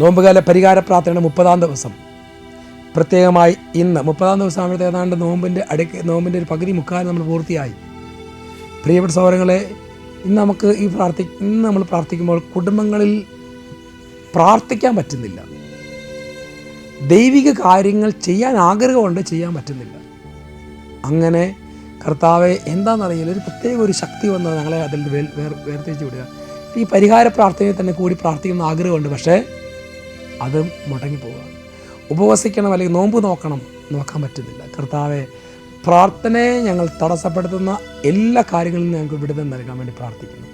നോമ്പുകാല പരിഹാര പ്രാർത്ഥനയുടെ മുപ്പതാം ദിവസം. പ്രത്യേകമായി ഇന്ന് മുപ്പതാം ദിവസം ആകുമ്പോഴത്തെ ഏതാണ്ട് നോമ്പിന്റെ അടുക്ക നോമ്പിന്റെ ഒരു പകുതി മുക്കാൽ നമ്മൾ പൂർത്തിയായി. പ്രിയപ്പെട്ട സഹോദരങ്ങളെ ഇന്ന് നമുക്ക് ഈ പ്രാർത്ഥി ഇന്ന് നമ്മൾ പ്രാർത്ഥിക്കുമ്പോൾ കുടുംബങ്ങളിൽ പ്രാർത്ഥിക്കാൻ പറ്റുന്നില്ല. ദൈവിക കാര്യങ്ങൾ ചെയ്യാൻ ആഗ്രഹമുണ്ട് ചെയ്യാൻ പറ്റുന്നില്ല. അങ്ങനെ കർത്താവെ എന്താണെന്നറിയില്ല. ഒരു പ്രത്യേക ഒരു ശക്തി വന്ന് ഞങ്ങളെ അതിൽ വേർ വേർ വേർതിരിച്ച് വിടുക. ഈ പരിഹാര പ്രാർത്ഥനയിൽ തന്നെ കൂടി പ്രാർത്ഥിക്കുന്ന ആഗ്രഹമുണ്ട്. പക്ഷേ അത് മുടങ്ങിപ്പോവുകയാണ് ഉപവസിക്കണം അല്ലെങ്കിൽ നോമ്പ് നോക്കണം നോക്കാൻ പറ്റുന്നില്ല. കർത്താവെ പ്രാർത്ഥനയെ ഞങ്ങൾ തടസ്സപ്പെടുത്തുന്ന എല്ലാ കാര്യങ്ങളിലും ഞങ്ങൾക്ക് വിടുതൽ നൽകാൻ വേണ്ടി പ്രാർത്ഥിക്കുന്നു.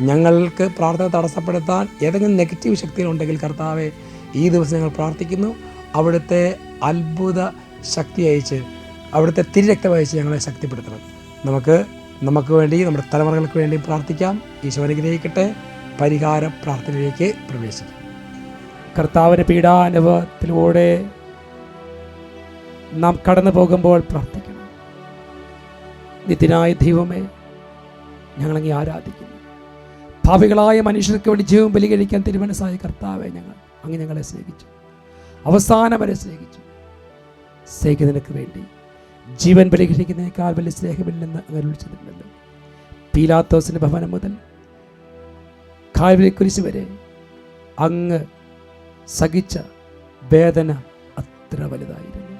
ഞങ്ങൾക്ക് പ്രാർത്ഥന തടസ്സപ്പെടുത്താൻ ഏതെങ്കിലും നെഗറ്റീവ് ശക്തികളുണ്ടെങ്കിൽ കർത്താവെ ഈ ദിവസം ഞങ്ങൾ പ്രാർത്ഥിക്കുന്നു. അവിടുത്തെ അത്ഭുത ശക്തി അയച്ച് അവിടുത്തെ തിരുരക്തം അയച്ച് ഞങ്ങളെ ശക്തിപ്പെടുത്തണം. നമുക്ക് നമുക്ക് വേണ്ടി നമ്മുടെ തലമുറകൾക്ക് വേണ്ടി പ്രാർത്ഥിക്കാം. ഈശോ അനുഗ്രഹിക്കട്ടെ. പരിഹാര പ്രാർത്ഥനയിലേക്ക് പ്രവേശിക്കാം. കർത്താവിന്റെ പീഡാനുഭവത്തിലൂടെ നാം കടന്നു പോകുമ്പോൾ പ്രാർത്ഥിക്കണം. നിത്യനായ ദൈവമേ ഞങ്ങളങ്ങി ആരാധിക്കുന്നു. ഭാവികളായ മനുഷ്യർക്ക് വേണ്ടി ജീവൻ ബലികഴിക്കാൻ തിരുമനസ്സായ കർത്താവെ ഞങ്ങൾ അങ്ങ് ഞങ്ങളെ സ്നേഹിച്ചു. അവസാനം വരെ സ്നേഹിച്ചു. സ്നേഹിക്കുന്നതിനൊക്കെ വേണ്ടി ജീവൻ ബലികഴിക്കുന്നതിനേക്കാൾ വലിയ സ്നേഹമില്ലെന്ന് അങ്ങനെ വിളിച്ചിട്ടുണ്ടല്ലോ പീലാത്തോസിന്റെ ഭവനം മുതൽ കാൽവരി കുരിശ് വരെ അങ്ങ് സഹിച്ച വേദന അത്ര വലുതായിരുന്നു.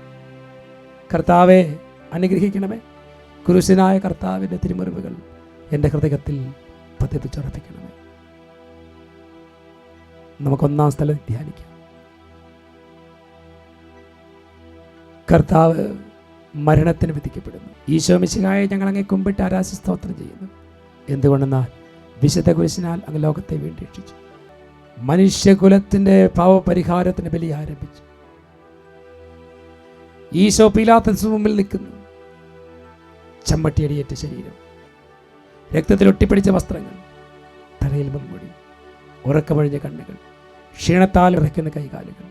കർത്താവെ അനുഗ്രഹിക്കണമേ. കുരിശനായ കർത്താവിന്റെ തിരുമുറിവുകൾ എന്റെ ഹൃദയത്തിൽ പതിപ്പിച്ചുറപ്പിക്കണമേ. നമുക്കൊന്നാം സ്ഥലം ധ്യാനിക്കാം. കർത്താവ് മരണത്തിന് വിധിക്കപ്പെടുന്നു. ഈശോ മിശിഹായെ ഞങ്ങൾ അങ്ങേ കുമ്പിട്ട് ആരാശ സ്തോത്രം ചെയ്യുന്നു. എന്തുകൊണ്ടെന്നാൽ വിശുദ്ധ കുരിശിനാൽ അങ്ങ് ലോകത്തെ വീണ്ടെടുപ്പിച്ചു. മനുഷ്യകുലത്തിന്റെ പാവപരിഹാരത്തിന് ബലി ആരംഭിച്ചു. ഈശോ പീലാത്തസ് മുമ്പിൽ നിൽക്കുന്നു. ചമ്മട്ടിയടിയേറ്റ ശരീരം രക്തത്തിൽ ഒട്ടിപ്പിടിച്ച വസ്ത്രങ്ങൾ തലയിൽ മുൻമുടി ഉറക്കമൊഴിഞ്ഞ കണ്ണുകൾ ക്ഷീണത്താൽ ഇറക്കുന്ന കൈകാലുകൾ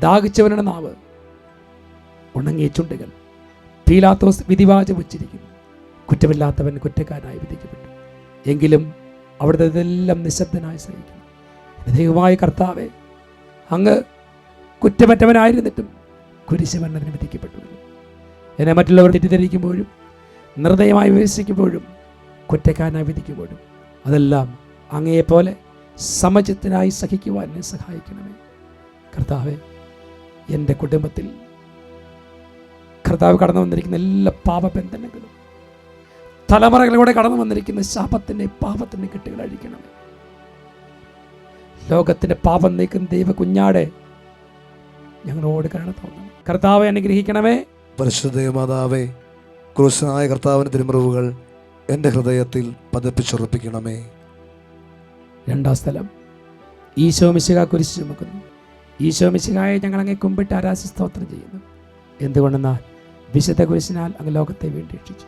ദാഹിച്ചവനുടെ നാവ് ഉണങ്ങിയ ചുണ്ടുകൾ. പീലാത്തോസ് വിധിവാചം ഉച്ചരിക്കുന്നു. കുറ്റമില്ലാത്തവൻ കുറ്റക്കാരനായി വിധിക്കപ്പെട്ടു. എങ്കിലും അവിടുത്തെ ഇതെല്ലാം നിശബ്ദനായി സഹിക്കുന്നു ദൈവമായ കർത്താവെ അങ്ങ് കുറ്റമറ്റവനായിരുന്നിട്ടും കുരിശുമരണത്തിന് വിധിക്കപ്പെട്ടു എന്നെ മറ്റുള്ളവർ തെറ്റിദ്ധരിക്കുമ്പോഴും നിർദ്ദയമായി വിമർശിക്കുമ്പോഴും കുറ്റക്കാരനായി വിധിക്കുമ്പോഴും അതെല്ലാം അങ്ങയെപ്പോലെ സമചിത്തനായി സഹിക്കുവാൻ എന്നെ സഹായിക്കണമേ. കർത്താവെ എന്റെ കുടുംബത്തിൽ കർത്താവ് കടന്നു വന്നിരിക്കുന്ന എല്ലാ പാപബന്ധനങ്ങളും തലമുറകളിലൂടെ കടന്നു വന്നിരിക്കുന്ന ശാപത്തിന്റെ പാപത്തിന്റെ കെട്ടുകൾ അഴിക്കണമേ ലോകത്തിന്റെ പാപം നീക്കുന്ന ദൈവ കുഞ്ഞാടെ ഞങ്ങളോട് കരുണ തോന്നണം. കർത്താവെ അനുഗ്രഹിക്കണമേ. പരിശുദ്ധ മാതാവേ ക്രൂശനായ കർത്താവിന്റെ തിരുമുറിവുകൾ എന്റെ ഹൃദയത്തിൽ പതിപ്പിച്ചുറപ്പിക്കണമേ. രണ്ടാം സ്ഥലം. ഈശോ മിശിക കുരിശ് ചുമക്കുന്നു. ഈശോ മിശികായെ ഞങ്ങളങ്ങെ കുമ്പിട്ട് ആരാശി സ്തോത്രം ചെയ്യുന്നു. എന്തുകൊണ്ടെന്നാൽ വിശുദ്ധ കുരിശിനാൽ അങ്ങ് ലോകത്തെ വീണ്ടെടുപ്പിച്ചു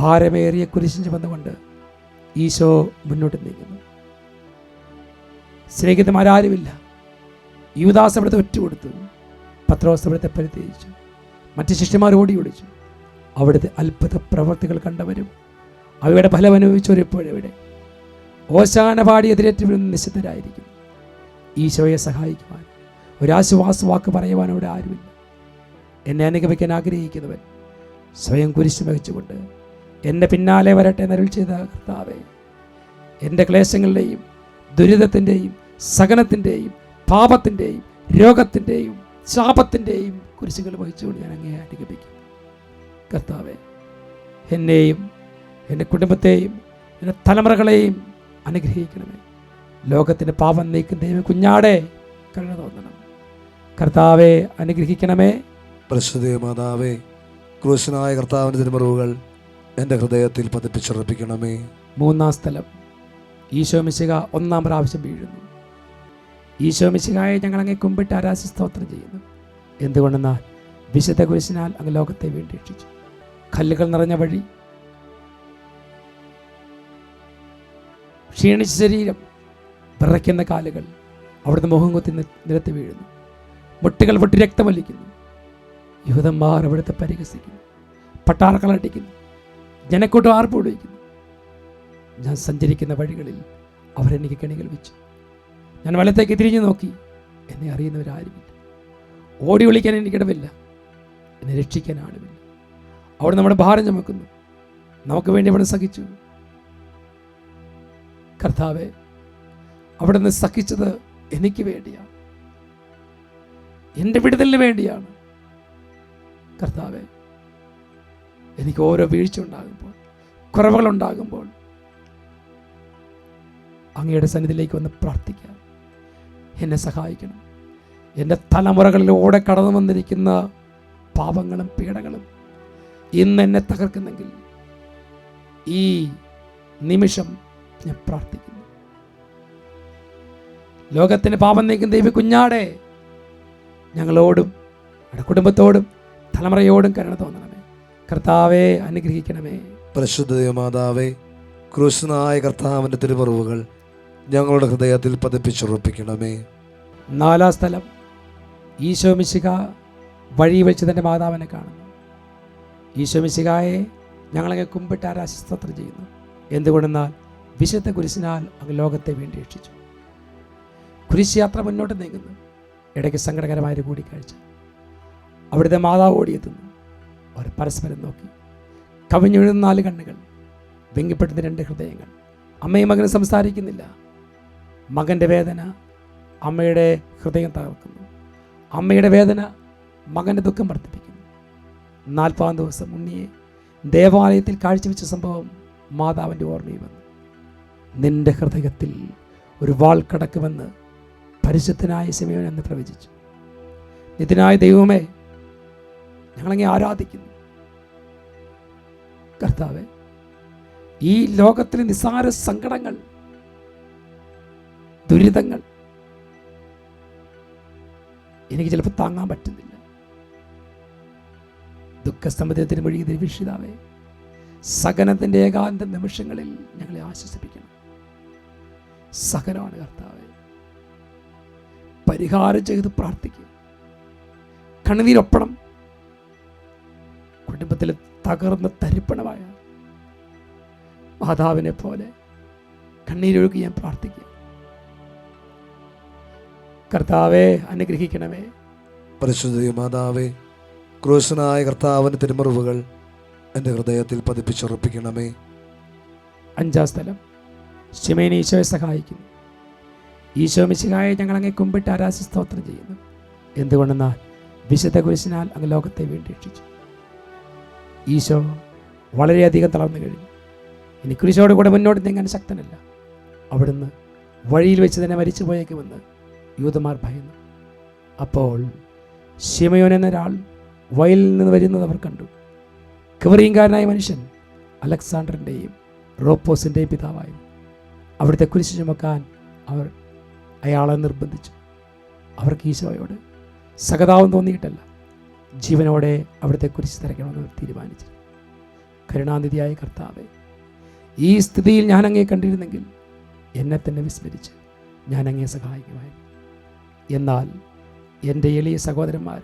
ഭാരമേറിയ കുരിശിന് വന്നുകൊണ്ട് ഈശോ മുന്നോട്ട് നീങ്ങുന്നു. സ്നേഹിതന്മാരാരുമില്ല. യുവദാസ് അവിടുത്തെ ഒറ്റ കൊടുത്തു പത്രോസ് അവിടുത്തെ പരിത്യജിച്ചു. മറ്റ് ശിഷ്യന്മാർ ഓടി ഓടിച്ചു അവിടുത്തെ അത്ഭുത പ്രവർത്തികൾ കണ്ടവരും അവയുടെ ഫലം അനുഭവിച്ചവരിപ്പോഴെവിടെ ഓശാന പാടി എതിരേറ്റവരും വീഴുന്ന നിശബ്ദരായിരിക്കും. ഈശോയെ സഹായിക്കുവാൻ ഒരാശ്വാസ വാക്ക് പറയുവാൻ അവിടെ ആരുമില്ല. എന്നെ അനുഗമിക്കാൻ ആഗ്രഹിക്കുന്നവൻ സ്വയം കുരിശ് വഹിച്ചുകൊണ്ട് എന്റെ പിന്നാലെ വരട്ടെ നരുൾ ചെയ്ത കർത്താവേ എന്റെ ക്ലേശങ്ങളുടെയും ദുരിതത്തിന്റെയും സകനത്തിന്റെയും പാപത്തിന്റെയും രോഗത്തിന്റെയും ശാപത്തിന്റെയും കുരിശുകൾ വഹിച്ചുകൊണ്ട് ഞാൻ അങ്ങേ അനുഗമിക്കും കർത്താവെ എന്നെയും എന്റെ കുടുംബത്തെയും എന്റെ തലമുറകളെയും അനുഗ്രഹിക്കണമേ. ലോകത്തിന്റെ പാപം നീക്കുന്ന ദൈവം കുഞ്ഞാടെ കരുണ തോന്നണം. കർത്താവെ അനുഗ്രഹിക്കണമേ. പരിശുദ്ധ മാതാവേ ക്രൂശനായ കർത്താവിന്റെ തിരുമറിവുകൾ എന്റെ ഹൃദയത്തിൽ പതിപ്പിച്ചുറപ്പിക്കണമേ. മൂന്നാം സ്ഥലം. ഈശോ മിശിക ഒന്നാം പ്രാവശ്യം വീഴുന്നു. ഈശോ മിശികായെ ഞങ്ങൾ അങ്ങേ കുമ്പിട്ട് ആരാശ സ്തോത്രം ചെയ്യുന്നു. എന്തുകൊണ്ടെന്നാൽ വിശുദ്ധ കുരിശിനാൽ അങ്ങ് ലോകത്തെ വീണ്ടെടുപ്പിച്ചു. കല്ലുകൾ നിറഞ്ഞ വഴി ക്ഷീണിച്ച ശരീരം വിറയ്ക്കുന്ന കാലുകൾ അവിടുന്ന് മുഖം കുത്തി നിരത്തി വീഴുന്നു. മുട്ടുകൾ പൊട്ടി രക്തമൊലിക്കുന്നു യൂതന്മാർ അവിടുത്തെ പരിഹസിക്കുന്നു. പട്ടാറക്കളടിക്കുന്നു ജനക്കൂട്ടം ആർപ്പ് ആർപ്പുവിളിക്കുന്നു ഞാൻ സഞ്ചരിക്കുന്ന വഴികളിൽ അവരെനിക്ക് കെണികൾ വെച്ചു. ഞാൻ വലത്തേക്ക് തിരിഞ്ഞു നോക്കി. എന്നെ അറിയുന്നവരാരുമില്ല. ഓടി വിളിക്കാൻ എനിക്കിടവില്ല എന്നെ രക്ഷിക്കാൻ ആളുമില്ല. അവിടെ നമ്മുടെ ഭാരം ചുമക്കുന്നു. നമുക്ക് വേണ്ടി അവിടെ സഹിച്ചു. കർത്താവെ അവിടെ നിന്ന് സഹിച്ചത് എനിക്ക് വേണ്ടിയാണ്. എന്റെ വിടുതലിന് വേണ്ടിയാണ്. കർത്താവെ എനിക്ക് ഓരോ വീഴ്ച ഉണ്ടാകുമ്പോൾ കുറവുകളുണ്ടാകുമ്പോൾ അങ്ങയുടെ സന്നിധിയിലേക്ക് വന്ന് പ്രാർത്ഥിക്കാം. എന്നെ സഹായിക്കണം. എന്റെ തലമുറകളിലൂടെ കടന്നു വന്നിരിക്കുന്ന പാപങ്ങളും പീഡകളും ഇന്ന് എന്നെ തകർക്കുന്നെങ്കിൽ ഈ നിമിഷം ഞാൻ പ്രാർത്ഥിക്കുന്നു. ലോകത്തിന് പാപം നീക്കുന്ന ദൈവ കുഞ്ഞാടെ ഞങ്ങളോടും ഞങ്ങളുടെ കുടുംബത്തോടും തലമുറയോടും കരുണ തോന്നണമേ. കർത്താവെ അനുഗ്രഹിക്കണമേ. പരിശുദ്ധ മാതാവേ ക്രൂശനായ കർത്താവിന്റെ തിരുമറിവുകൾ ഞങ്ങളുടെ ഹൃദയത്തിൽ പതിപ്പിച്ചുറപ്പിക്കണമേ. നാലാം സ്ഥലം. ഈശോ മിശിക വഴി വെച്ച് തന്റെ മാതാവിനെ കാണുന്നു. ഈശോ മിശികായെ ഞങ്ങളങ്ങ് കുമ്പിട്ട് ആരാശസ്തോത്രം ചെയ്യുന്നു. എന്തുകൊണ്ടെന്നാൽ വിശുദ്ധ കുരിശിനാൽ അങ്ങ് ലോകത്തെ വേണ്ടി രക്ഷിച്ചു. കുരിശ് യാത്ര മുന്നോട്ട് നീങ്ങുന്നു. ഇടയ്ക്ക് സങ്കടകരമായൊരു കൂടിക്കാഴ്ച. അവിടുത്തെ മാതാവ് ഓടിയെത്തുന്നു. അവർ പരസ്പരം നോക്കി. കവിഞ്ഞൊഴുന്ന നാല് കണ്ണുകൾ വെങ്കിപ്പെടുന്ന രണ്ട് ഹൃദയങ്ങൾ. അമ്മയും മകനും സംസാരിക്കുന്നില്ല. മകന്റെ വേദന അമ്മയുടെ ഹൃദയം തകർക്കുന്നു. അമ്മയുടെ വേദന മകന്റെ ദുഃഖം വർദ്ധിപ്പിക്കുന്നു. നാൽപ്പതാം ദിവസം ഉണ്ണിയെ ദേവാലയത്തിൽ കാഴ്ചവെച്ച സംഭവം മാതാവിന്റെ ഓർമ്മയിൽ വന്നു. നിന്റെ ഹൃദയത്തിൽ ഒരു വാൾ കടക്കുമെന്ന് പരിശുദ്ധനായ സമയം എന്ന് പ്രവചിച്ചു. നിതിനായ ദൈവമേ ഞങ്ങളങ്ങെ ആരാധിക്കുന്നു. കർത്താവെ ഈ ലോകത്തിലെ നിസ്സാര സങ്കടങ്ങൾ ദുരിതങ്ങൾ. എനിക്ക് ചിലപ്പോൾ താങ്ങാൻ പറ്റുന്നില്ല. ദുഃഖസമുദ്രത്തിന് വഴി ദൈവക്ഷിതാവേ സകനത്തിന്റെ ഏകാന്ത നിമിഷങ്ങളിൽ ഞങ്ങളെ ആശ്വസിപ്പിക്കണം. സകനമാണ് കർത്താവ്. പരിഹാരം ചെയ്ത് പ്രാർത്ഥിക്കുക കണ്ണുനീരൊപ്പണം കുടുംബത്തിൽ തകർന്ന തരിപ്പണമായ മാതാവിനെ പോലെ കണ്ണീരൊഴുകി ഞാൻ പ്രാർത്ഥിക്കുക കർത്താവെ അനുഗ്രഹിക്കണമേ. പരിശുദ്ധ മാതാവേ ക്രൂശനായ കർത്താവിന്റെ തിരുമറിവുകൾ എന്റെ ഹൃദയത്തിൽ പതിപ്പിച്ചുറപ്പിക്കണമേ. അഞ്ചാം സ്ഥലം. ശിമേനെ ഈശോയെ സഹായിക്കുന്നു. ഈശോ മിശിഹായെ ഞങ്ങൾ അങ്ങേ കുമ്പിട്ട് ആരാശി സ്തോത്രം ചെയ്യുന്നു. എന്തുകൊണ്ടെന്നാൽ വിശുദ്ധ കുരിശിനാൽ അങ്ങ് ലോകത്തെ വേണ്ടി രക്ഷിച്ചു ഈശോ വളരെയധികം തളർന്നു കഴിഞ്ഞു. ഇനി കുരിശോട് കൂടെ മുന്നോട്ട് നീങ്ങാൻ ശക്തനല്ല. അവിടുന്ന് വഴിയിൽ വെച്ച് തന്നെ മരിച്ചു പോയേക്കുമെന്ന് യൂതമാർ ഭയന്നു. അപ്പോൾ ശിമയോൻ എന്നൊരാൾ വയലിൽ നിന്ന് വരുന്നത് അവർ കണ്ടു. കിവറിയങ്കാരനായ മനുഷ്യൻ അലക്സാണ്ടറിന്റെയും റോപ്പോസിന്റെയും പിതാവായും അവിടുത്തെ കുരിശ് ചുമക്കാൻ അവർ അയാളെ നിർബന്ധിച്ചു. അവർക്ക് ഈശോയോട് സഹതാവും തോന്നിയിട്ടല്ല ജീവനോടെ അവിടുത്തെ കുരിശ് തിരക്കണമെന്ന് തീരുമാനിച്ചു. കരുണാനിധിയായ കർത്താവെ ഈ സ്ഥിതിയിൽ ഞാൻ അങ്ങേ കണ്ടിരുന്നെങ്കിൽ എന്നെ തന്നെ വിസ്മരിച്ച് ഞാൻ സഹായിക്കുമായിരുന്നു. എന്നാൽ എന്റെ എളിയ സഹോദരന്മാർ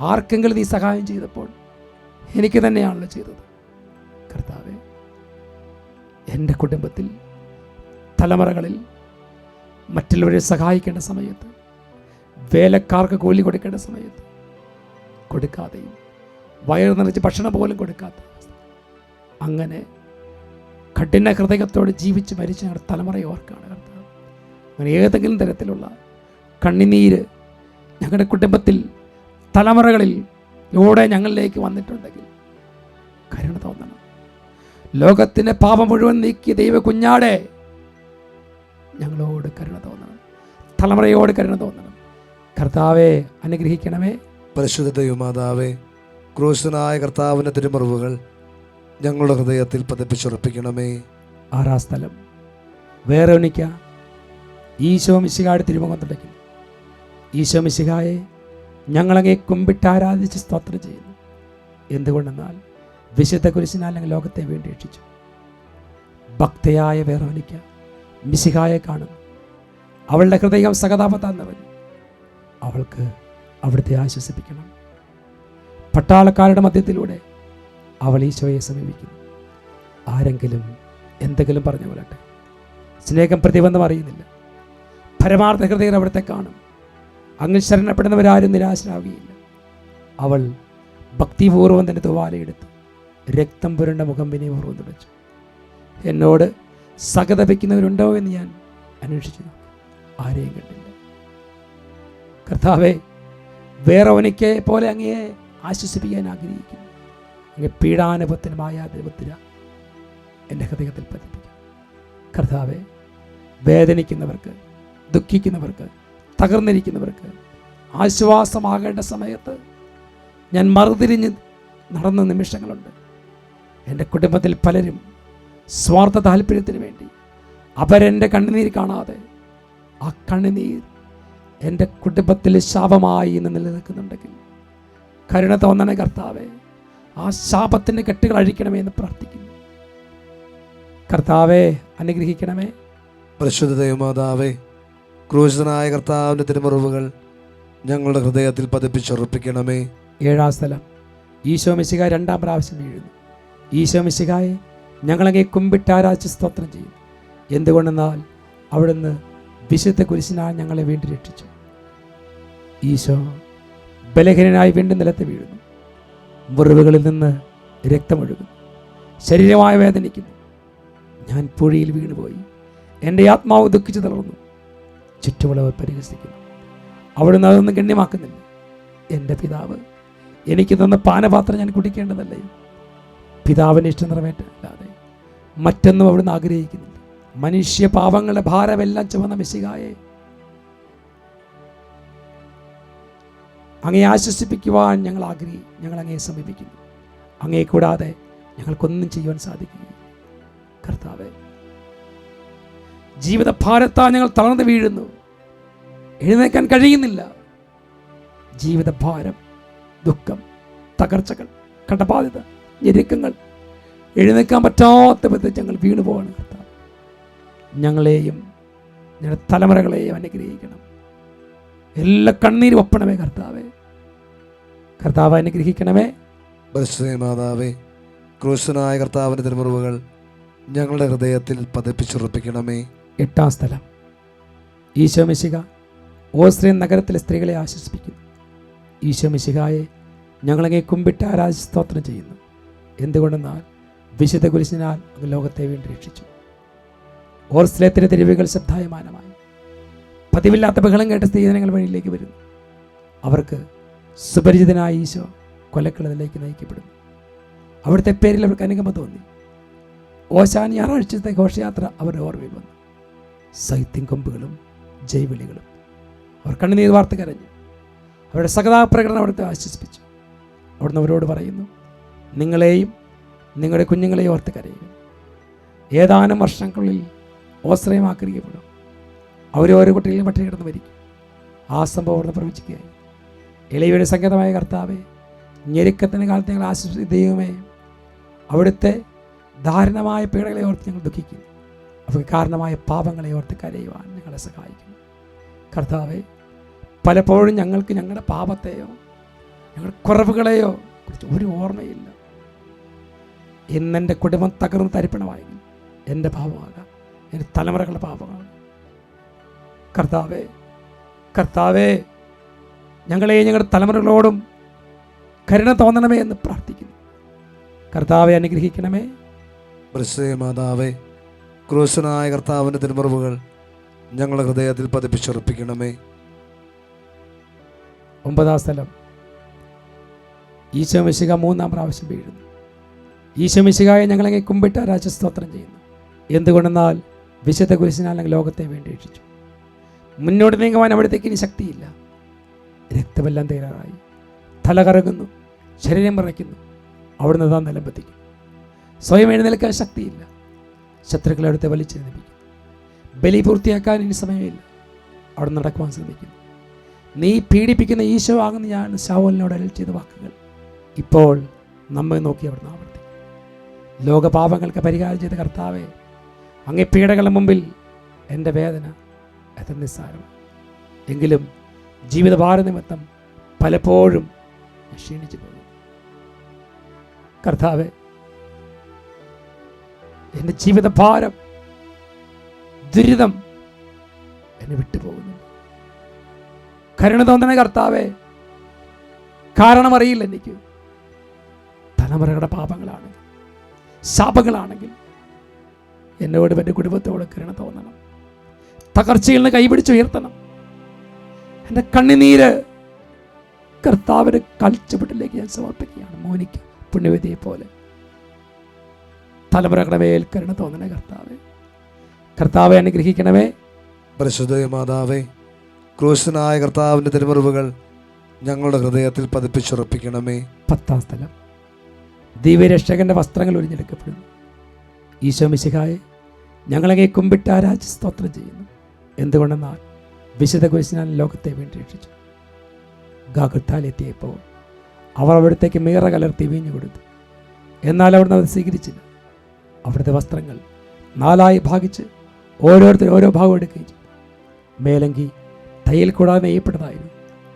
ആർക്കെങ്കിലും നീ സഹായം ചെയ്തപ്പോൾ എനിക്ക് തന്നെയാണല്ലോ ചെയ്തത്. കർത്താവെ എന്റെ കുടുംബത്തിൽ തലമുറകളിൽ മറ്റുള്ളവരെ സഹായിക്കേണ്ട സമയത്ത് വേലക്കാർക്ക് കൂലി കൊടുക്കേണ്ട സമയത്ത് കൊടുക്കാതെയും വയറ് നിറച്ച് ഭക്ഷണം പോലും കൊടുക്കാത്ത അങ്ങനെ കഠിന ഹൃദയത്തോട് ജീവിച്ച് മരിച്ച തലമുറയോർക്കാണ് കർത്താവ്. അങ്ങനെ ഏതെങ്കിലും തരത്തിലുള്ള കണ്ണിനീര് ഞങ്ങളുടെ കുടുംബത്തിൽ തലമുറകളിൽ ലൂടെ ഞങ്ങളിലേക്ക് വന്നിട്ടുണ്ടെങ്കിൽ കരുണ തോന്നണം. ലോകത്തിന്റെ പാപം മുഴുവൻ നീക്കിയ ദൈവ കുഞ്ഞാടെ ഞങ്ങളോട് കരുണ തോന്നണം. തലമുറയോട് കരുണ തോന്നണം. കർത്താവെ അനുഗ്രഹിക്കണമേ. പരിശുദ്ധ ദൈവമാതാവേ ക്രൂശനായ കർത്താവിന്റെ തിരുമറിവുകൾ ഞങ്ങളുടെ ഹൃദയത്തിൽ പതിപ്പിച്ചുറപ്പിക്കണമേ. ആറാം സ്ഥലം. വേറെ ഒന്നിക്ക ഈശോ മിശികാട് തിരുമുഖം തുടയ്ക്കുന്നു ഈശോ മിശിഹായെ ഞങ്ങളങ്ങെ കുമ്പിട്ട് ആരാധിച്ച് സ്തോത്രം ചെയ്യുന്നു. എന്തുകൊണ്ടെന്നാൽ വിശുദ്ധ കുരിശിനാൽ ഞങ്ങൾ ലോകത്തെ വേണ്ടി രക്ഷിച്ചു. ഭക്തയായ വേറോനിക്ക മിശിഹായെ കാണുന്നു. അവളുടെ ഹൃദയം സഹതാപത്താൻ നിറഞ്ഞു. അവൾക്ക് അവിടുത്തെ ആശ്വസിപ്പിക്കണം. പട്ടാളക്കാരുടെ മധ്യത്തിലൂടെ അവൾ ഈശോയെ സമീപിക്കുന്നു. ആരെങ്കിലും എന്തെങ്കിലും പറഞ്ഞു പോലട്ടെ. സ്നേഹം പ്രതിബന്ധം അറിയുന്നില്ല. പരമാർത്ഥ ഹൃദയം അവിടുത്തെ കാണും. അങ്ങ് ശരണപ്പെടുന്നവരാരും നിരാശരാകുകയില്ല അവൾ ഭക്തിപൂർവം തന്നെ തുവാലയെടുത്ത് രക്തം പുരണ്ട മുഖം വിനയപൂർവം തുടച്ചു. എന്നോട് സഹതപിക്കുന്നവരുണ്ടോ എന്ന് ഞാൻ അന്വേഷിച്ചു. ആരെയും കണ്ടില്ല. കർത്താവെ വേറവനിക്ക് പോലെ അങ്ങയെ ആശ്വസിപ്പിക്കാൻ ആഗ്രഹിക്കുന്നു. അങ്ങ് പീഡാനുഭവത്തിനുമായ ദൈവത്തിന എന്റെ ഹൃദയത്തിൽ പതിപ്പിക്കും കർത്താവെ വേദനിക്കുന്നവർക്ക് ദുഃഖിക്കുന്നവർക്ക് തകർന്നിരിക്കുന്നവർക്ക്. ആശ്വാസമാകേണ്ട സമയത്ത് ഞാൻ മറുതിരിഞ്ഞ് നടന്ന നിമിഷങ്ങളുണ്ട്. എന്റെ കുടുംബത്തിൽ പലരും സ്വാർത്ഥ താല്പര്യത്തിന് വേണ്ടി അവരെന്റെ കണ്ണുനീർ കാണാതെ ആ കണ്ണുനീർ എന്റെ കുടുംബത്തിൽ ശാപമായി ഇന്ന് നിലനിൽക്കുന്നുണ്ടെങ്കിൽ കരുണ തോന്നണ കർത്താവെ ആ ശാപത്തിന്റെ കെട്ടുകൾ അഴിക്കണമേ എന്ന് പ്രാർത്ഥിക്കുന്നു. കർത്താവെ അനുഗ്രഹിക്കണമേ. പരിശുദ്ധ ദൈവമാതാവേ ക്രൂശനായ കർത്താവിന്റെ തിരുമുറിവുകൾ ഞങ്ങളുടെ ഹൃദയത്തിൽ പതിപ്പിച്ചുറപ്പിക്കണമേ. ഏഴാം സ്ഥലം. ഈശോ മിശിക രണ്ടാം പ്രാവശ്യം വീഴുന്നു. ഈശോ മിശികായെ ഞങ്ങളങ്ങെ കുമ്പിട്ടാരാച്ച് സ്തോത്രം ചെയ്യും. എന്തുകൊണ്ടെന്നാൽ അവിടുന്ന് വിശുദ്ധ കുരിശിനാൽ ഞങ്ങളെ വീണ്ടും രക്ഷിച്ചു. ഈശോ ബലഹീനനായി വീണ്ടും നിലത്ത് വീഴുന്നു. മുറിവുകളിൽ നിന്ന് രക്തമൊഴുകുന്നു. ശരീരമായ വേദനിക്കുന്നു. ഞാൻ പുഴയിൽ വീണുപോയി. എന്റെ ആത്മാവ് ദുഃഖിച്ചു തളർന്നു. ചുറ്റുമുള്ളവർ പരിഹസിക്കുന്നു. അവിടുന്ന് അതൊന്നും ഗണ്യമാക്കുന്നില്ല. എന്റെ പിതാവ് എനിക്ക് തന്ന പാനപാത്രം ഞാൻ കുടിക്കേണ്ടതല്ലേ? പിതാവിന്റെ ഇഷ്ടം നിറവേറ്റല്ലാതെ മറ്റൊന്നും അവിടുന്ന് ആഗ്രഹിക്കുന്നില്ല. മനുഷ്യ പാപങ്ങളുടെ ഭാരമെല്ലാം ചുമന്ന മെസ്സികായെ അങ്ങയെ ആശ്വസിപ്പിക്കുവാൻ ഞങ്ങൾ ആഗ്രഹി ഞങ്ങൾ അങ്ങയെ സമീപിക്കുന്നു. അങ്ങയെ കൂടാതെ ഞങ്ങൾക്കൊന്നും ചെയ്യുവാൻ സാധിക്കുകയില്ല. കർത്താവെ ജീവിത ഭാരത്താൽ ഞങ്ങൾ തളർന്നു വീഴുന്നു. എഴുന്നേക്കാൻ കഴിയുന്നില്ല. ജീവിത ഭാരം ദുഃഖം തകർച്ചകൾ കടബാധ്യത ഞെരുക്കങ്ങൾ എഴുന്നേക്കാൻ പറ്റാത്ത വിധത്തിൽ ഞങ്ങൾ വീണു പോവാണ് ഞങ്ങളെയും ഞങ്ങളുടെ തലമുറകളെയും അനുഗ്രഹിക്കണം. എല്ലാ കണ്ണീരും ഒപ്പണമേ കർത്താവേ. കർത്താവ് അനുഗ്രഹിക്കണമേ. മാതാവേ ക്രൂശനായ കർത്താവിന്റെ തിരുമുറിവുകൾ ഞങ്ങളുടെ ഹൃദയത്തിൽ പതിപ്പിച്ചുറപ്പിക്കണമേ. എട്ടാം സ്ഥലം. ഈശോമിശിക ഓസ്ട്രിയൻ നഗരത്തിലെ സ്ത്രീകളെ ആശ്വസിപ്പിക്കുന്നു. ഈശോ മിശികായെ ഞങ്ങളങ്ങെ കുമ്പിട്ട് ആരാധി സ്തോത്രം ചെയ്യുന്നു. എന്തുകൊണ്ടെന്നാൽ വിശുദ്ധ കുരിശിനാൽ ലോകത്തെ വീണ്ടും രക്ഷിച്ചു. ഓർസ്ലേത്തിന്റെ തെരുവുകൾ ശബ്ദായമാനമായി. പതിവില്ലാത്ത ബഹളം കേട്ട സ്ത്രീജനങ്ങൾ വഴിയിലേക്ക് വരുന്നു. അവർക്ക് സുപരിചിതനായ ഈശോ കൊലക്കളത്തിലേക്ക് നയിക്കപ്പെടുന്നു. അവിടുത്തെ പേരിൽ അവർക്ക് അനുഗമ തോന്നി. ഓശാൻ ഞായറാഴ്ചത്തെ ഘോഷയാത്ര അവരുടെ ഓർമ്മയിൽ വന്നു. സൈത്യം കൊമ്പുകളും ജൈവിളികളും. അവർ കണ്ണുനീർ വാർത്ത കരഞ്ഞു. അവരുടെ സകതാപ്രകടനം അവിടുത്തെ ആശ്വസിപ്പിച്ചു. അവിടുന്ന് അവരോട് പറയുന്നു നിങ്ങളെയും നിങ്ങളുടെ കുഞ്ഞുങ്ങളെയും ഓർത്ത് കരയുക. ഏതാനും വർഷങ്ങളിൽ ഓശ്രയമാക്കരിക്കപ്പെടും അവരോരോ കുട്ടികളും പട്ടിണി കിടന്ന് മരിക്കും. ആ സംഭവം അവിടുന്ന് പ്രവചിക്കുകയായി. ഇളയുടെ സംഗീതമായ കർത്താവെ ഞെരുക്കത്തിന് കാലത്ത് ഞങ്ങൾ ദൈവമേ അവിടുത്തെ ദാരുണമായ പീഡകളെ ഓർത്ത് ഞങ്ങൾ ദുഃഖിക്കുന്നു. അവർക്ക് കാരണമായ പാപങ്ങളെ ഓർത്ത് കരയുവാൻ ഞങ്ങളെ സഹായിക്കുന്നു. കർത്താവെ പലപ്പോഴും ഞങ്ങൾക്ക് ഞങ്ങളുടെ പാപത്തെയോ ഞങ്ങളുടെ കുറവുകളെയോ കുറിച്ച് ഒരു ഓർമ്മയില്ല. ഇന്നെന്റെ കുടുംബം തകർന്ന് തരിപ്പണമായിരുന്നു എന്റെ പാപമാകാം എന്റെ തലമുറകളുടെ പാപമാണ് കർത്താവെ കർത്താവെ ഞങ്ങളെ ഞങ്ങളുടെ തലമുറകളോടും കരുണ തോന്നണമേ എന്ന് പ്രാർത്ഥിക്കുന്നു. കർത്താവെ അനുഗ്രഹിക്കണമേ. മാതാവേ ക്രൂശനായ കർത്താവിന്റെ തിരുമറിവുകൾ ഞങ്ങളുടെ ഹൃദയത്തിൽ പതിപ്പിച്ചുറപ്പിക്കണമേ. ഒമ്പതാം സ്ഥലം. ഈശോമിശിക മൂന്നാം പ്രാവശ്യം വീഴുന്നു. ഈശോമിശികായ ഞങ്ങളെ കുമ്പിട്ട രാജസ്തോത്രം ചെയ്യുന്നു. എന്തുകൊണ്ടെന്നാൽ വിശുദ്ധ കുരിശിനാൽ ഞങ്ങൾ ലോകത്തെ വേണ്ടി രക്ഷിച്ചു. മുന്നോട്ട് നീങ്ങുവാൻ അവിടത്തേക്ക് ഇനി ശക്തിയില്ല. രക്തമെല്ലാം തയ്യാറായി തല കറങ്ങുന്നു. ശരീരം മറയ്ക്കുന്നു അവിടുന്ന് താൻ നിലമ്പത്തിക്കും സ്വയം എഴുന്നേൽക്കാൻ ശക്തിയില്ല. ശത്രുക്കളെ അടുത്ത് വലിച്ചെഴുന്നേൽപ്പിക്കും ബലി പൂർത്തിയാക്കാൻ ഇനി സമയമില്ല. അവിടെ നടക്കുവാൻ ശ്രമിക്കുന്നു നീ പീഡിപ്പിക്കുന്ന ഈശോ ആകുന്ന ഞാൻ ശാവലിനോട് അരൽ ചെയ്ത വാക്കുകൾ ഇപ്പോൾ നമ്മെ നോക്കി അവിടുന്ന് ആവർത്തിക്കും. ലോകപാപങ്ങൾക്ക് പരിഹാരം ചെയ്ത കർത്താവെ അങ്ങേ പീഡകളുടെ മുമ്പിൽ എന്റെ വേദന എത്ര നിസ്സാരമാണ്. എങ്കിലും ജീവിതഭാര നിമിത്തം പലപ്പോഴും ക്ഷീണിച്ചു പോകും കർത്താവെ എന്റെ ജീവിതഭാരം ദുരിതം എന്നെ വിട്ടുപോകുന്നു. കരുണ തോന്നണ കർത്താവേ കാരണം അറിയില്ല എനിക്ക്. തലമുറകളുടെ പാപങ്ങളാണ് ശാപങ്ങളാണെങ്കിൽ എന്നോട് എന്റെ കുടുംബത്തോട് കരുണ തോന്നണം. തകർച്ചയിൽ നിന്ന് കൈപിടിച്ചുയർത്തണം. എന്റെ കണ്ണിനീര് കർത്താവിന് കൽച്ചുപിട്ടിലേക്ക് ഞാൻ സമർപ്പിക്കുകയാണ്. മോനിക്ക് പുണ്യവതിയെ പോലെ. തലമുറകളുടെ മേൽ കരുണ തോന്നണേ കർത്താവെ. കർത്താവെ അനുഗ്രഹിക്കണമേ. പരിശുദ്ധ മാതാവേ ക്രൂശനായ കർത്താവിന്റെ തിരുമുറിവുകൾ ഞങ്ങളുടെ ഹൃദയത്തിൽ പതിപ്പിച്ചുറപ്പിക്കണമേ. പത്താം സ്ഥലം. ദിവ്യരക്ഷകന്റെ വസ്ത്രങ്ങൾ ഒരിഞ്ഞെടുക്കപ്പെടുന്നു ഈശോ മിശിഹായെ ഞങ്ങളങ്ങേ കുമ്പിട്ട് ആരാജ് സ്തോത്രം ചെയ്യുന്നു. എന്തുകൊണ്ടെന്നാൽ വിശുദ്ധ കുരിശിനാൽ ലോകത്തെ വേണ്ടി രക്ഷിച്ചു. ഗാഗത്താലെത്തിയപ്പോൾ അവർ അവിടത്തേക്ക് മീറ കലർത്തി വീഞ്ഞു കൊടുത്തു. എന്നാൽ അവിടുന്ന് അത് സ്വീകരിച്ചില്ല. അവിടുത്തെ വസ്ത്രങ്ങൾ നാലായി ഭാഗിച്ച് ഓരോരുത്തർ ഓരോ ഭാഗം എടുക്കുകയും മേലങ്കി തയ്യൽ കൂടാതെ നെയ്യപ്പെട്ടതായിരുന്നു.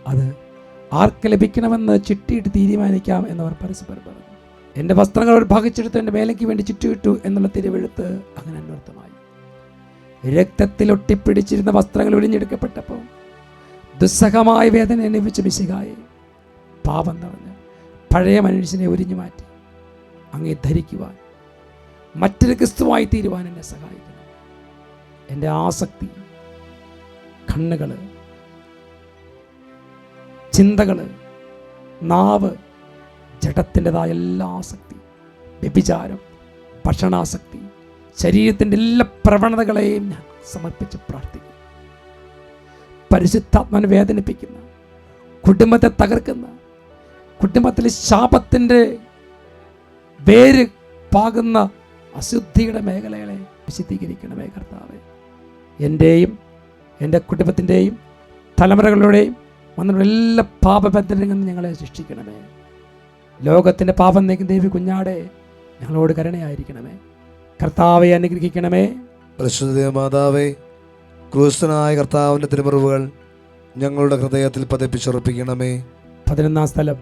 അത് ആർക്ക് ലഭിക്കണമെന്ന് ചിട്ടിയിട്ട് തീരുമാനിക്കാം എന്നവർ പരസ്പരം പറഞ്ഞു. എന്റെ വസ്ത്രങ്ങൾ അവർ ഭാഗിച്ചെടുത്ത് എന്റെ മേലങ്കി വേണ്ടി ചുറ്റുവിട്ടു എന്നുള്ള തിരുവെഴുത്ത് അങ്ങനെ അന്വർത്ഥമായി. രക്തത്തിൽ ഒട്ടിപ്പിടിച്ചിരുന്ന വസ്ത്രങ്ങൾ ഒഴിഞ്ഞെടുക്കപ്പെട്ടപ്പോൾ ദുസ്സഹമായ വേദന അനുഭവിച്ച മിശികായെ പാപം നിറഞ്ഞ് പഴയ മനുഷ്യനെ ഒരിഞ്ഞു മാറ്റി അങ്ങേ ധരിക്കുവാൻ മറ്റൊരു ക്രിസ്തുവായി തീരുവാൻ എന്നെ സഹായിക്കണം. എന്റെ ആസക്തി കണ്ണുകൾ ചിന്തകൾ നാവ് ജഡത്തിന്റെതായ എല്ലാ ആസക്തി വ്യഭിചാരം ഭക്ഷണാസക്തി ശരീരത്തിന്റെ എല്ലാ പ്രവണതകളെയും ഞാൻ സമർപ്പിച്ച് പ്രാർത്ഥിക്കുന്നു. പരിശുദ്ധാത്മാനെ വേദനിപ്പിക്കുന്ന കുടുംബത്തെ തകർക്കുന്ന കുടുംബത്തിലെ ശാപത്തിന്റെ വേര് പാകുന്ന അശുദ്ധിയുടെ മേഖലകളെ വിശുദ്ധീകരിക്കണമേ കർത്താവ്. എന്റെയും എന്റെ കുടുംബത്തിന്റെയും തലമുറകളുടെയും വന്നുള്ള എല്ലാ പാപബന്ധനങ്ങളിൽ നിന്ന് ഞങ്ങളെ ശിക്ഷിക്കണമേ ലോകത്തിന്റെ പാപം നീക്കുന്ന ദേവി കുഞ്ഞാടെ ഞങ്ങളോട് കരുണയായിരിക്കണമേ. കർത്താവെ അനുഗ്രഹിക്കണമേ. പരിശുദ്ധ മാതാവേ ക്രൂസ്തനായ കർത്താവിന്റെ തിരുമുറിവുകൾ ഞങ്ങളുടെ ഹൃദയത്തിൽ പതിപ്പിച്ചുറപ്പിക്കണമേ. പതിനൊന്നാം സ്ഥലം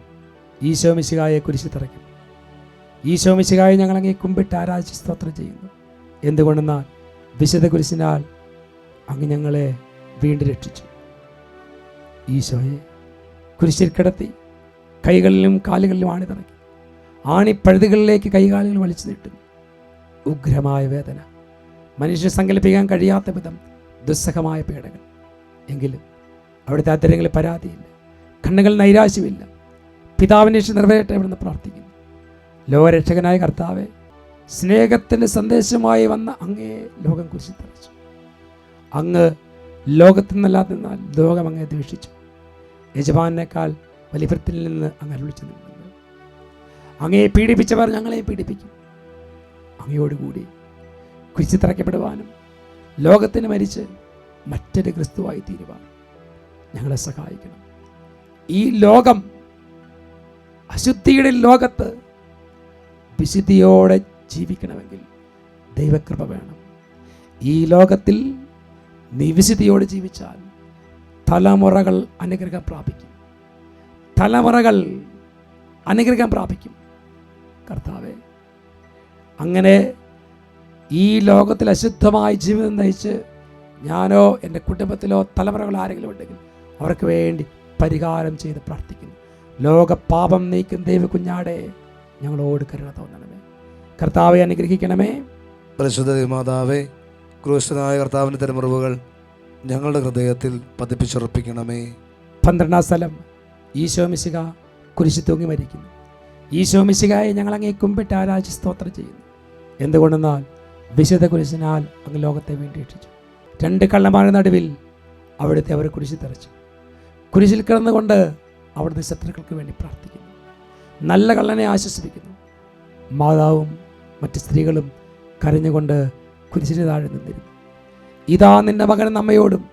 ഈശോ മിശികായെ കുരിശി തറയ്ക്കും. ഈശോ ഞങ്ങൾ അങ്ങേ കുമ്പിട്ട് ആരാധിച്ച് സ്തോത്രം ചെയ്യുന്നു. എന്തുകൊണ്ടെന്നാൽ വിശുദ്ധ കുരിശിനാൽ അങ്ങ് ഞങ്ങളെ വീണ്ടും രക്ഷിച്ചു. ഈശോയെ കുരിശിൽ കിടത്തി കൈകളിലും കാലുകളിലും ആണി തറക്കി ആണിപ്പഴുതുകളിലേക്ക് കൈകാലുകൾ വലിച്ചു നീട്ടുന്നു. ഉഗ്രമായ വേദന മനുഷ്യ സങ്കല്പിക്കാൻ കഴിയാത്ത വിധം ദുസ്സഹമായ പേടകൾ. എങ്കിലും അവിടുത്തെ അത്തരങ്ങളിൽ പരാതിയില്ല കണ്ണുകൾ നൈരാശ്യമില്ല. പിതാവിനെ നിറവേറട്ടെ ഇവിടുന്ന് പ്രാർത്ഥിക്കുന്നു. ലോകരക്ഷകനായ കർത്താവെ സ്നേഹത്തിന്റെ സന്ദേശമായി വന്ന അങ്ങേ ലോകം കുറിച്ച് തെളിച്ചു അങ്ങ് ലോകത്തിൽ നിന്നല്ലാതെ നിന്നാൽ ലോകം അങ്ങേ ദ്വേഷിച്ചു യജമാനേക്കാൾ വലിപ്പത്തിൽ നിന്ന് അങ്ങ് അരുളിച്ചു നിന്നു അങ്ങയെ പീഡിപ്പിച്ചവർ ഞങ്ങളെ പീഡിപ്പിക്കും. അങ്ങയോടുകൂടി കുരിശി തറയ്ക്കപ്പെടുവാനും ലോകത്തിന് മരിച്ച് മറ്റൊരു ക്രിസ്തുവായി തീരുവാൻ ഞങ്ങളെ സഹായിക്കണം. ഈ ലോകം അശുദ്ധിയുടെ ലോകത്ത് വിശുദ്ധിയോടെ ജീവിക്കണമെങ്കിൽ ദൈവകൃപ വേണം. ഈ ലോകത്തിൽ നീ വിശുദ്ധിയോടെ ജീവിച്ചാൽ തലമുറകൾ അനുഗ്രഹം പ്രാപിക്കും. തലമുറകൾ അനുഗ്രഹം പ്രാപിക്കും. കർത്താവെ അങ്ങനെ ഈ ലോകത്തിൽ അശുദ്ധമായി ജീവിതം നയിച്ച് ഞാനോ എന്റെ കുടുംബത്തിലോ തലമുറകൾ ആരെങ്കിലും ഉണ്ടെങ്കിൽ അവർക്ക് വേണ്ടി പരിഹാരം ചെയ്ത് പ്രാർത്ഥിക്കുന്നു. ലോകപാപം നീക്കും ദൈവ കുഞ്ഞാടെ ഞങ്ങളോട് കരുണ തോന്നണമേ. കർത്താവെ അനുഗ്രഹിക്കണമേ. പരിശുദ്ധ മാതാവേ ക്രൂശനായ കർത്താവിന്റെ തിരുമുറിവുകൾ ഞങ്ങളുടെ ഹൃദയത്തിൽ പതിപ്പിച്ചുറപ്പിക്കണമേ. പന്ത്രണ്ടാം സ്ഥലം. ഈശോ മിശിക കുരിശി തൂങ്ങി മരിക്കുന്നു. ഈശോ മിശികായെ ഞങ്ങൾ അങ്ങേ കുമ്പിട്ട് ആരാജ് സ്തോത്രം ചെയ്യുന്നു. എന്തുകൊണ്ടെന്നാൽ വിശുദ്ധ കുരിശിനാൽ അങ്ങ് ലോകത്തെ വേണ്ടി രക്ഷിച്ചു. രണ്ട് കള്ളന്മാരുടെ നടുവിൽ അവിടുത്തെ അവർ കുരിശി തെറച്ചു. കുരിശിൽ കിടന്നുകൊണ്ട് അവിടുത്തെ ശത്രുക്കൾക്ക് വേണ്ടി പ്രാർത്ഥിക്കുന്നു. നല്ല കള്ളനെ ആശ്വസിപ്പിക്കുന്നു. മാതാവും മറ്റ് സ്ത്രീകളും കരഞ്ഞുകൊണ്ട് കുരിശിന് താഴെ നിന്നിരുന്നു. ഇതാ നിന്റെ മകൻ അമ്മയോടും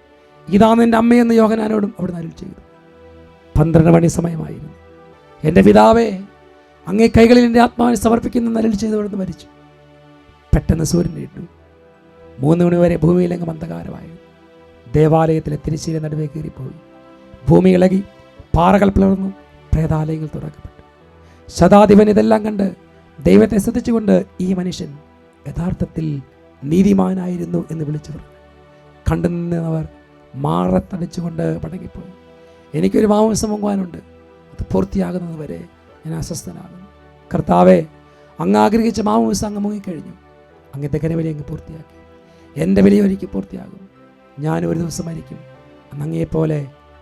ഇതാ നിന്റെ അമ്മയെന്ന് യോഹനാനോടും അവിടെ അരുൾ ചെയ്തു. പന്ത്രണ്ട് മണി സമയമായിരുന്നു. എന്റെ പിതാവേ അങ്ങേ കൈകളിൽ എന്റെ ആത്മാവിനെ സമർപ്പിക്കുന്ന അരുൾ ചെയ്ത് അവിടുന്ന് മരിച്ചു. പെട്ടെന്ന് സൂര്യൻ ഇട്ടു മൂന്ന് മണി വരെ ഭൂമിയിലെങ്ങും അന്ധകാരമായിരുന്നു. ദേവാലയത്തിലെ തിരിശ്ശീല നടുവേ കയറിപ്പോയി. ഭൂമി ഇളകി പാറകൾ പിളർന്നു പ്രേതാലയങ്ങൾ തുറക്കപ്പെട്ടു. ശതാധിപൻ ഇതെല്ലാം കണ്ട് ദൈവത്തെ ശ്രദ്ധിച്ചുകൊണ്ട് ഈ മനുഷ്യൻ യഥാർത്ഥത്തിൽ നീതിമാനായിരുന്നു എന്ന് വിളിച്ചു പറഞ്ഞു കണ്ടു നിന്നവർ മാറത്തടിച്ചുകൊണ്ട് മടങ്ങിപ്പോയി എനിക്കൊരു മാംസം പൊങ്ങുവാനുണ്ട് അത് പൂർത്തിയാകുന്നത് വരെ ഞാൻ അസ്വസ്ഥനാകും കർത്താവെ അങ്ങ് ആഗ്രഹിച്ച മാംസം അങ്ങ് മുങ്ങിക്കഴിഞ്ഞു. അങ്ങനത്തെ കനവലി അങ്ങ് പൂർത്തിയാക്കി. എന്റെ വലിയ ഒരിക്കൽ പൂർത്തിയാകും ഞാൻ ഒരു ദിവസം മരിക്കും. അന്ന്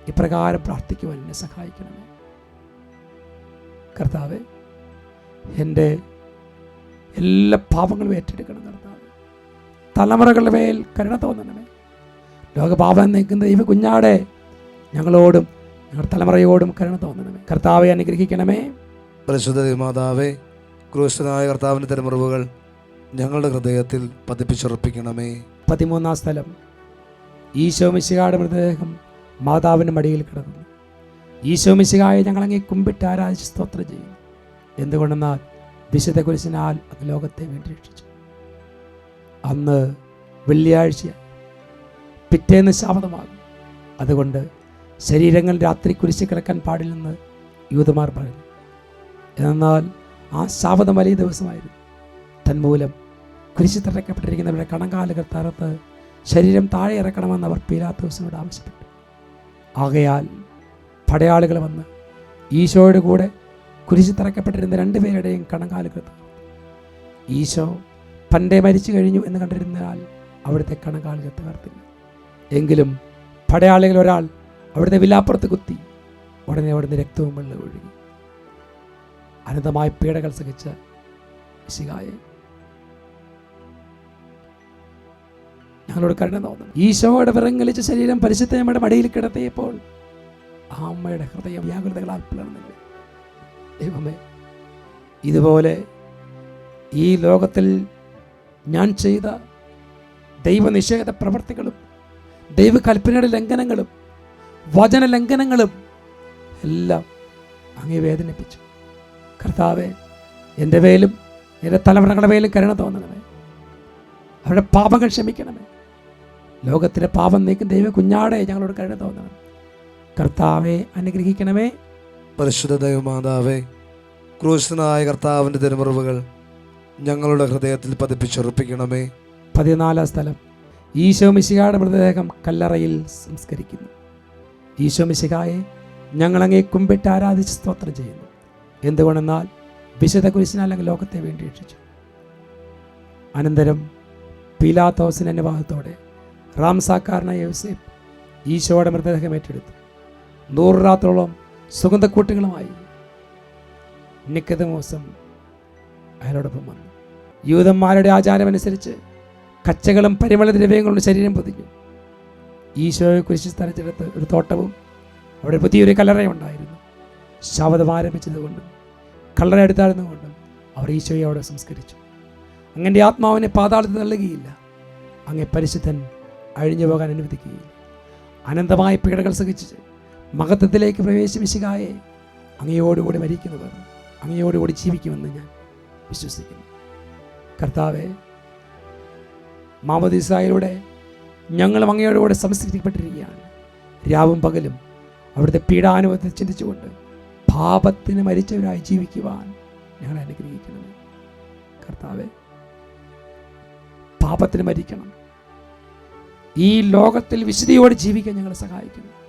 ഇപ്രകാരം പ്രാർത്ഥിക്കുവാൻ എന്നെ സഹായിക്കണമേ. കർത്താവെ എന്റെ എല്ലാ പാപങ്ങളും ഏറ്റെടുക്കണം കർത്താവ്. തലമുറകളുടെ മേൽ കരുണ തോന്നണമേ. ലോകപാപം നിൽക്കുന്ന ദൈവ കുഞ്ഞാടെ ഞങ്ങളോടും ഞങ്ങളുടെ തലമുറയോടും കരുണ തോന്നണമേ. കർത്താവെ അനുഗ്രഹിക്കണമേ. പരിശുദ്ധ മാതാവേ ക്രൂശനായ കർത്താവിന്റെ തിരുമുറിവുകൾ ഞങ്ങളുടെ ഹൃദയത്തിൽ പതിപ്പിച്ചുറപ്പിക്കണമേ. പതിമൂന്നാം സ്ഥലം. ഈശോ മിശികാട് മൃതദേഹം മാതാവിന്റെ മടിയിൽ കിടന്നു ഈശോ മിശിഹായെ ഞങ്ങളങ്ങെ കുമ്പിട്ട് ആരാധിച്ച് സ്തോത്രം ചെയ്യുന്നു എന്തുകൊണ്ടെന്നാൽ വിശുദ്ധ കുരിശിനാൽ അത് ലോകത്തെ വേണ്ടി രക്ഷിച്ചു. അന്ന് വെള്ളിയാഴ്ച പിറ്റേന്ന് ശാപതമാകും. അതുകൊണ്ട് ശരീരങ്ങൾ രാത്രി കുരിശി കിടക്കാൻ പാടില്ലെന്ന് യൂതമാർ പറഞ്ഞു. എന്നാൽ ആ ശാപതം വലിയ ദിവസമായിരുന്നു. തന്മൂലം കുരിശി തറയ്ക്കപ്പെട്ടിരിക്കുന്നവരുടെ കണങ്കാലുകൾ തറത്ത് ശരീരം താഴെ ഇറക്കണമെന്ന് അവർ പീലാത്തോസിനോട് ആവശ്യപ്പെട്ടു. ആകയാൽ പടയാളികൾ വന്ന് ഈശോയുടെ കൂടെ കുരിശി രണ്ടു രണ്ടുപേരുടെയും കണങ്കാലുകൾ ഈശോ പണ്ടേ മരിച്ചു കഴിഞ്ഞു എന്ന് കണ്ടിരുന്നാൽ അവിടുത്തെ കണങ്കാലുകൾ തകർത്തില്ല എങ്കിലും പടയാളികൾ ഒരാൾ അവിടുത്തെ വിലാപ്പുറത്ത് കുത്തി ഉടനെ അവിടുന്ന് രക്തവും വെള്ളം ഒഴുകി. അനന്തമായ പീഡകൾ സഹിച്ച ശികായെ ഞങ്ങളോട് കരുണ തോന്നുന്നു ഈശോയുടെ വിറങ്ങലിച്ച ശരീരം പരിശുദ്ധമ്മയുടെ മടിയിൽ കിടത്തിയപ്പോൾ ആ അമ്മയുടെ ഹൃദയം വ്യാകുലതകളാൽ പിളർന്നില്ല? ദൈവമേ ഇതുപോലെ ഈ ലോകത്തിൽ ഞാൻ ചെയ്ത ദൈവനിഷേധ പ്രവർത്തികളും ദൈവകൽപ്പനയുടെ ലംഘനങ്ങളും വചന ലംഘനങ്ങളും എല്ലാം അങ്ങേ വേദനിപ്പിച്ചു. കർത്താവെ എന്റെ മേലും എന്റെ തലമുറകളുടെ മേലും കരുണ തോന്നണമേ. അവരുടെ പാപങ്ങൾ ക്ഷമിക്കണമേ. ലോകത്തിലെ പാപം നീക്കും ദൈവ കുഞ്ഞാടെ ഞങ്ങളോട് കരുണ തോന്നണം. കർത്താവെ അനുഗ്രഹിക്കണമേ. പരിശുദ്ധ ദൈവമാതാവേ ക്രൂശനായ കർത്താവിന്റെ തിരുമുറിവുകൾ ഞങ്ങളുടെ ഹൃദയത്തിൽ പതിപ്പിച്ചുറപ്പിക്കണമേ. പതിനാലാം സ്ഥലം. ഈശോ മിശിഹായുടെ മൃതദേഹം കല്ലറയിൽ സംസ്കരിക്കുന്നു. ഈശോ മിശിഹായെ ഞങ്ങളങ്ങേ കുമ്പിട്ട് ആരാധിച്ച് സ്തോത്രം ചെയ്യുന്നു. എന്തുകൊണ്ടെന്നാൽ വിശുദ്ധ കുരിശിനാൽ അങ്ങ് ലോകത്തെ വേണ്ടി രക്ഷിച്ചു. അനന്തരം പീലാത്തോസിന് അനുവാദത്തോടെ റാംസാക്കാരനായ യോസേഫ് ഈശോയുടെ മൃതദേഹം ഏറ്റെടുത്തു. നൂറ് രാത്രോളം സുഗന്ധക്കൂട്ടുകളുമായി നിക്കതമോസം അയാളോടൊപ്പം വന്നു. യൂതന്മാരുടെ ആചാരമനുസരിച്ച് കച്ചകളും പരിമള ദ്രവ്യങ്ങളുടെ ശരീരം പൊതിഞ്ഞു. ഈശോയെ കുരിശ് സ്ഥലത്തെടുത്ത് ഒരു തോട്ടവും അവിടെ പുതിയൊരു കല്ലറയുണ്ടായിരുന്നു ശവതം ആരംഭിച്ചതുകൊണ്ടും കല്ലറ എടുത്തായിരുന്നുകൊണ്ടും അവർ ഈശോയെ അവിടെ സംസ്കരിച്ചു. അങ്ങനെ ആത്മാവിനെ പാതാളത്തിൽ നൽകുകയില്ല അങ്ങേ പരിശുദ്ധൻ അഴിഞ്ഞു പോകാൻ അനുവദിക്കുകയില്ല. അനന്തമായ പീഡകൾ സഹിച്ച് മഹത്വത്തിലേക്ക് പ്രവേശിപ്പിച്ചുകായെ അങ്ങയോടുകൂടി മരിക്കുന്നവർ അങ്ങയോടുകൂടി ജീവിക്കുമെന്ന് ഞാൻ വിശ്വസിക്കുന്നു. കർത്താവെ മാമദിസായിലൂടെ ഞങ്ങളും അങ്ങയോടുകൂടെ സംസ്കരിക്കപ്പെട്ടിരിക്കുകയാണ്. രാവും പകലും അവിടുത്തെ പീഡാനുഭവത്തെ ചിന്തിച്ചുകൊണ്ട് പാപത്തിന് മരിച്ചവരായി ജീവിക്കുവാൻ ഞങ്ങൾ അനുഗ്രഹിക്കണമേ കർത്താവെ പാപത്തിന് മരിക്കണം. ഈ ലോകത്തിൽ വിശുദ്ധിയോടെ ജീവിക്കാൻ ഞങ്ങളെ സഹായിക്കണം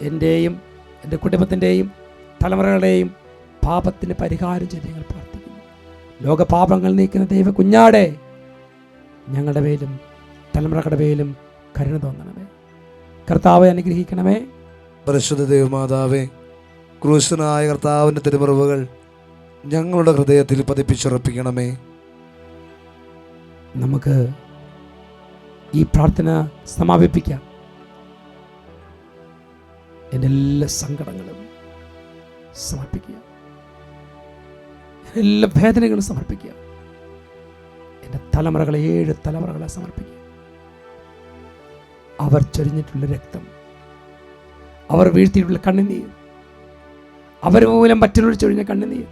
എന്റെയും എന്റെ കുടുംബത്തിന്റെയും തലമുറകളുടെയും പാപത്തിന് പരിഹാരം ചെയ്ത് ഞങ്ങൾ പ്രാർത്ഥിക്കുന്നു. ലോകപാപങ്ങൾ നീക്കുന്ന ദൈവ കുഞ്ഞാടെ ഞങ്ങളുടെ പേരിലും തലമുറകളുടെ പേരിലും കരുണ തോന്നണമേ. കർത്താവെ അനുഗ്രഹിക്കണമേ. പരിശുദ്ധ ദൈവമാതാവേ ക്രൂശനായ കർത്താവിന്റെ തിരുമറിവുകൾ ഞങ്ങളുടെ ഹൃദയത്തിൽ പതിപ്പിച്ചുറപ്പിക്കണമേ. നമുക്ക് ഈ പ്രാർത്ഥന സമാപിപ്പിക്കാം. എന്റെ എല്ലാ സങ്കടങ്ങളും സമർപ്പിക്കുക. എല്ലാ വേദനകളും സമർപ്പിക്കുക. എന്റെ തലമുറകളെ ഏഴ് തലമുറകളെ സമർപ്പിക്കുക. അവർ ചൊരിഞ്ഞിട്ടുള്ള രക്തം അവർ വീഴ്ത്തിയിട്ടുള്ള കണ്ണുനീർ അവർ മൂലം മറ്റുള്ളവർ ചൊരിഞ്ഞ കണ്ണുനീർ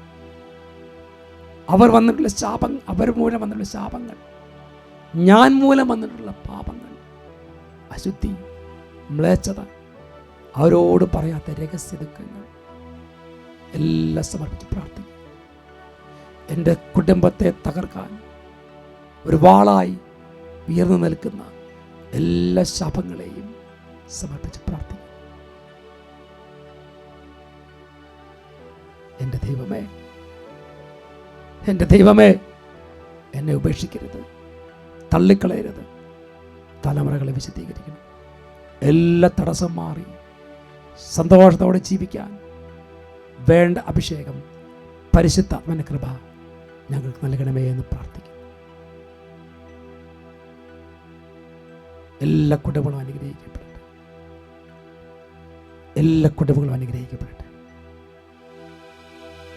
അവർ വന്നിട്ടുള്ള ശാപം അവർ മൂലം വന്നിട്ടുള്ള ശാപങ്ങൾ ഞാൻ മൂലം വന്നിട്ടുള്ള പാപങ്ങൾ അശുദ്ധി മ്ലേച്ഛത അവരോട് പറയാത്ത രഹസ്യ ദുഃഖങ്ങൾ. എല്ലാം സമർപ്പിച്ച് പ്രാർത്ഥിക്കും. എന്റെ കുടുംബത്തെ തകർക്കാൻ ഒരു വാളായി ഉയർന്നു നിൽക്കുന്ന എല്ലാ ശാപങ്ങളെയും സമർപ്പിച്ച് പ്രാർത്ഥിക്കും. എന്റെ ദൈവമേ എന്റെ ദൈവമേ എന്നെ ഉപേക്ഷിക്കരുത് തള്ളിക്കളയരുത് തലമുറകളെ വിശദീകരിക്കണം. എല്ലാ തടസ്സം മാറി സന്തോഷത്തോടെ ജീവിക്കാൻ വേണ്ട അഭിഷേകം പരിശുദ്ധാത്മന കൃപ ഞങ്ങൾക്ക് നൽകണമേ എന്ന് പ്രാർത്ഥിക്കും എല്ലാ കുടുംബങ്ങളും അനുഗ്രഹിക്കപ്പെടട്ടെ. എല്ലാ കുടുംബങ്ങളും അനുഗ്രഹിക്കപ്പെടട്ടെ.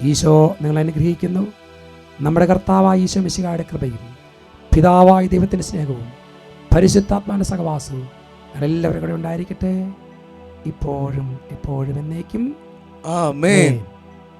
ഈശോ നിങ്ങൾ അനുഗ്രഹിക്കുന്നു. നമ്മുടെ കർത്താവായ ഈശോ മിശികായുടെ കൃപയും പിതാവായ ദൈവത്തിന്റെ സ്നേഹവും പരിശുദ്ധാത്മാവിന്റെ സഹവാസവും എല്ലാവരും കൂടെ ഉണ്ടായിരിക്കട്ടെ. ഇപ്പോഴും ഇപ്പോഴും എന്നേക്കും ആമേൻ ആമേൻ.